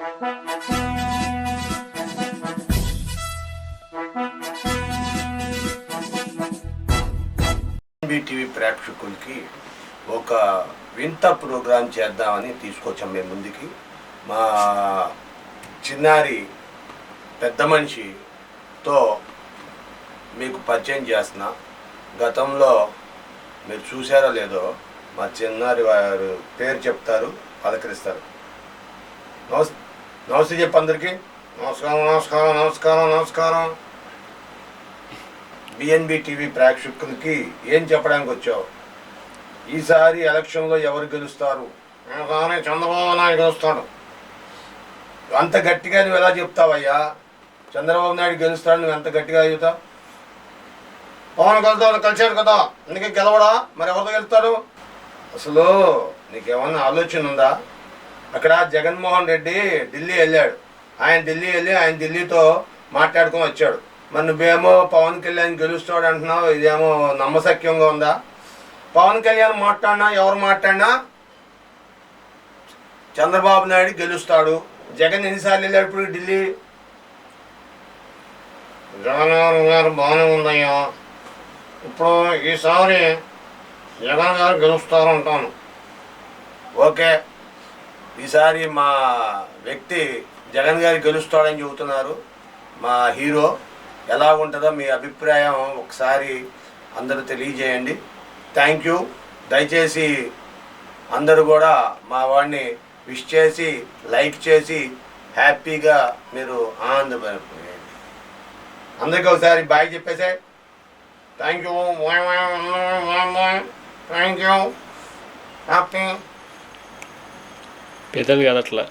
TV ప్రేక్షకులకి ఒక వింత ప్రోగ్రాం చేద్దామని తీసుకొచ్చాం మేము ముందుకి. మా చిన్నారి పెద్ద మనిషితో మీకు పరిచయం చేస్తున్నా. గతంలో మీరు చూసారో లేదో మా చిన్నారి వారు పేరు చెప్తారు పలకరిస్తారు. నమస్తే. నమస్తే చెప్పు అందరికీ. నమస్కారం నమస్కారం నమస్కారం నమస్కారం. బిఎన్బి టీవీ ప్రేక్షకులకి ఏం చెప్పడానికి వచ్చావు? ఈసారి ఎలక్షన్లో ఎవరు గెలుస్తారు? చంద్రబాబు నాయుడు గెలుస్తాడు అంత గట్టిగా నువ్వు ఎలా చెప్తావయ్యా? చంద్రబాబు నాయుడు గెలుస్తాడు నువ్వు ఎంత గట్టిగా చెబుతావు పవన్ కలుతాడు కలిశాడు కదా అందుకే గెలవడా? మరి ఎవరితో గెలుస్తాడు? అసలు నీకేమన్నా ఆలోచన ఉందా? అక్కడ జగన్మోహన్ రెడ్డి ఢిల్లీ వెళ్ళాడు. ఆయన ఢిల్లీ వెళ్ళి ఆయన ఢిల్లీతో మాట్లాడుకొని వచ్చాడు. మరి నువ్వేమో పవన్ కళ్యాణ్ గెలుస్తాడు అంటున్నావు ఇదేమో నమ్మశక్యంగా ఉందా? పవన్ కళ్యాణ్ మాట్లాడినా ఎవరు మాట్లాడినా చంద్రబాబు నాయుడు గెలుస్తాడు. జగన్ ఎన్నిసార్లు వెళ్ళాడు ఇప్పుడు ఢిల్లీ? జగన్ గారు గారు బాగానే ఉందయ్యా. ఇప్పుడు ఈసారి జగన్ గారు గెలుస్తారు అంటాను ఓకే. ఈసారి మా వ్యక్తి జగన్ గారు గెలుస్తాడని చెబుతున్నారు. మా హీరో ఎలా ఉంటుందో మీ అభిప్రాయం ఒకసారి అందరూ తెలియజేయండి. థ్యాంక్ యూ దయచేసి అందరూ కూడా మా వాడిని విష్ చేసి లైక్ చేసి హ్యాపీగా మీరు ఆనందపడిపోయండి అందరికీ ఒకసారి bye చెప్పేసే. Thank you thank you happy పెద్దలు కదా అట్లా